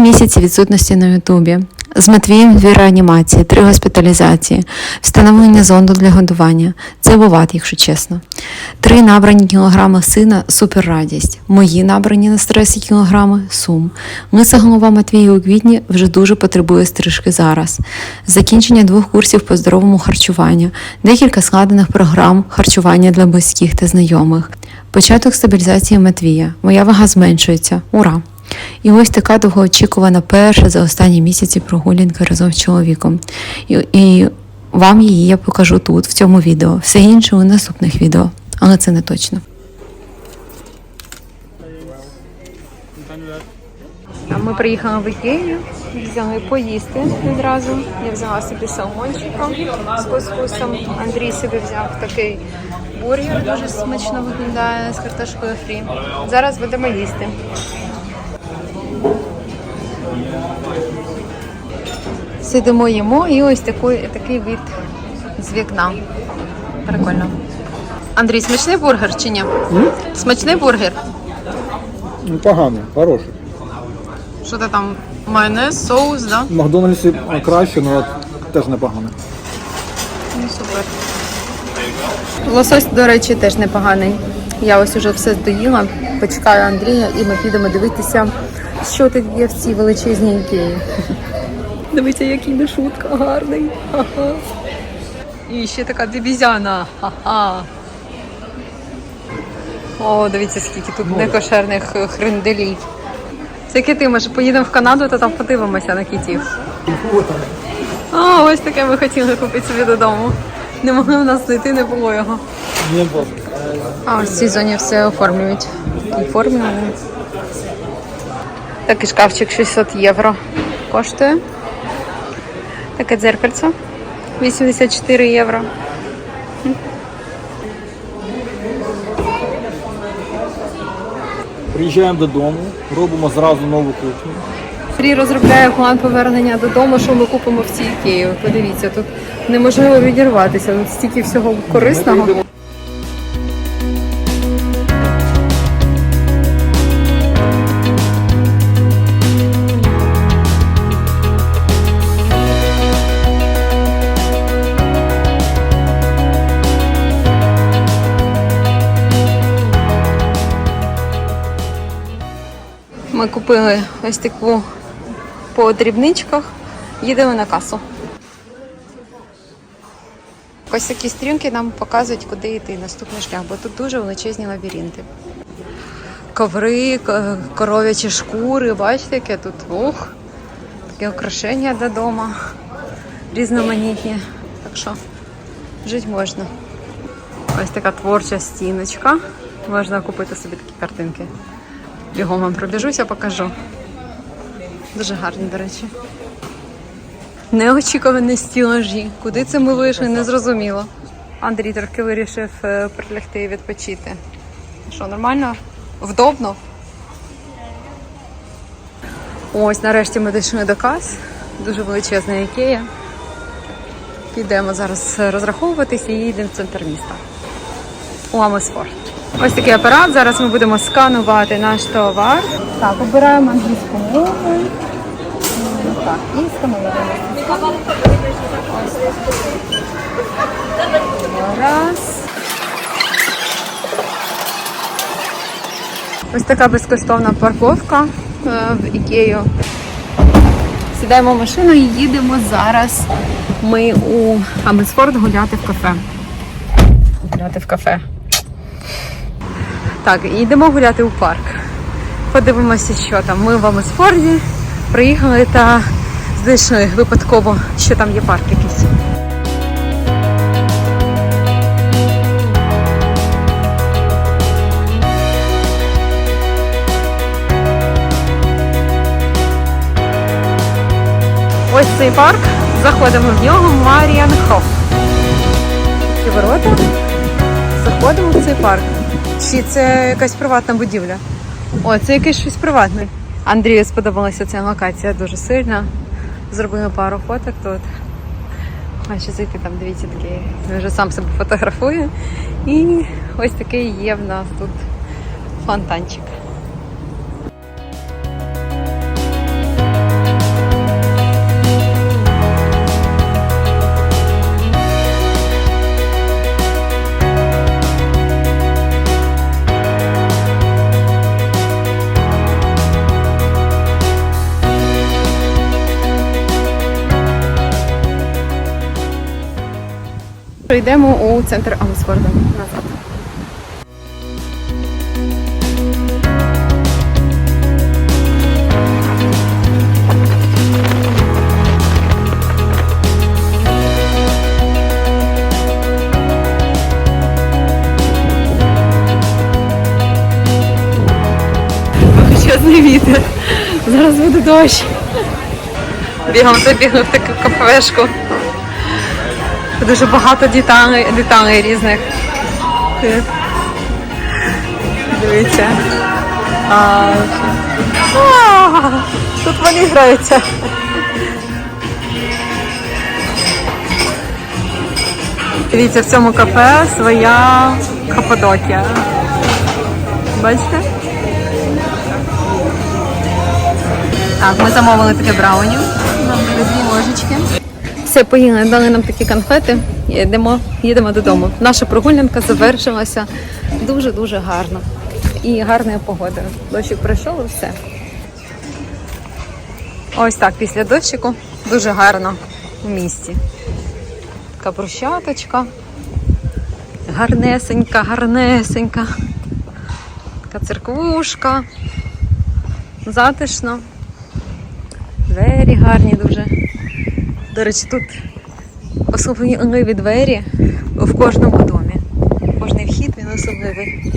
місяці відсутності на Ютубі. З Матвієм дві реанімації, три госпіталізації, встановлення зонду для годування. Це буват, якщо чесно. Три набрані кілограми сина суперрадість. Мої набрані на стресі кілограми сум. Миса голова Матвія у квітні вже дуже потребує стрижки зараз. Закінчення двох курсів по здоровому харчуванню, декілька складених програм харчування для близьких та знайомих. Початок стабілізації Матвія. Моя вага зменшується. Ура! І ось така довгоочікувана перша за останні місяці прогулянка разом з чоловіком. І, і вам її я покажу тут, в цьому відео. Все інше у наступних відео, але це не точно. Ми приїхали в Ікею, взяли поїсти відразу. Я взяла собі салмончика з кускусом. Андрій собі взяв такий бургер, дуже смачно виглядає з картошкою фрі. Зараз будемо їсти. Сидимо їмо і ось такий, такий вид з вікна. Прикольно. Андрій, смачний бургер чи ні? Смачний бургер. Ну, погано, хороший. Що ти там? Майонез, соус, да? В Макдональдсі краще, але теж непогано. Ну, супер. Лосось, до речі, теж непоганий. Я ось уже все здоїла. Почекаю Андрія і ми підемо дивитися, що тут є в цій величезній ікеї. Дивіться, який мішутка гарний. Ха-ха. І ще така бібізяна. Ха-ха. О, дивіться, скільки тут некошерних е, хренделів. Це кити, може поїдемо в Канаду, то там подивимося на китів. А, ось таке ми хотіли купити собі додому. Не могли в нас знайти, не було його. А ось в цій зоні все оформлюють. Формі. Такий шкафчик 600 євро коштує. Таке дзеркальце 84 євро. Приїжджаємо додому, робимо зразу нову кухню. Фрі розробляє план повернення додому, що ми купимо в цій Ікеї. Подивіться, тут неможливо відірватися. Тут стільки всього корисного. Ми купили ось таку по дрібничках, їдемо на касу. Ось такі стрімки нам показують, куди йти наступний шлях, бо тут дуже величезні лабіринти. Коври, коров'ячі шкури, бачите, яке тут ух, таке украшення додому, різноманітні. Так що жити можна. Ось така творча стіночка. Можна купити собі такі картинки. Бігом вам пробіжуся, покажу. Дуже гарні, до речі. Неочікувані стілажі. Куди це ми вийшли, не зрозуміло. Андрій трохи вирішив е, прилягти і відпочити. Що, нормально? Вдобно? Ось, нарешті ми дійшли до кас. Дуже величезна ікея. Підемо зараз розраховуватися і їдемо в центр міста. У Амосфорд. Ось такий апарат. Зараз ми будемо сканувати наш товар. Так, обираємо англійську мову. Так, і скануємо. Раз. Ось така безкоштовна парковка е, в Ікею. Сідаємо в машину і їдемо зараз. Ми у Амесфорд гуляти в кафе. Гуляти в кафе. Так, йдемо гуляти у парк. Подивимося, що там. Ми в Амесфорді приїхали та знайшли випадково, що там є парк якийсь. Ось цей парк. Заходимо в нього Маріанхоф. Ці ворота. Заходимо в цей парк. Чи це якась приватна будівля? О, це якесь щось приватне. Андрію сподобалася ця локація дуже сильно. Зробили пару фоток тут. Хочу зайти там, дивіться, такий. Він вже сам себе фотографує. І ось такий є в нас тут фонтанчик. Прийдемо у центр Амсфорда назад. Вітер. Зараз буде дощ. Бігом забігли в таку кафешку. Дуже багато деталей, деталей різних. Дивіться. А, а, тут вони граються. Дивіться, в цьому кафе своя Каппадокія. Бачите? Так, ми замовили таке брауні. Нам дві ложечки. Все, поїли, дали нам такі конфети. Йдемо, їдемо додому. Наша прогулянка завершилася дуже-дуже гарно. І гарною погодою. Дощик пройшов і все. Ось так, після дощику дуже гарно у місті. Така брусчаточка. Гарнесенька, гарнесенька. Така церквушка. Затишно. Двері гарні дуже. До речі, тут особливі двері в кожному домі. Кожний вхід він особливий.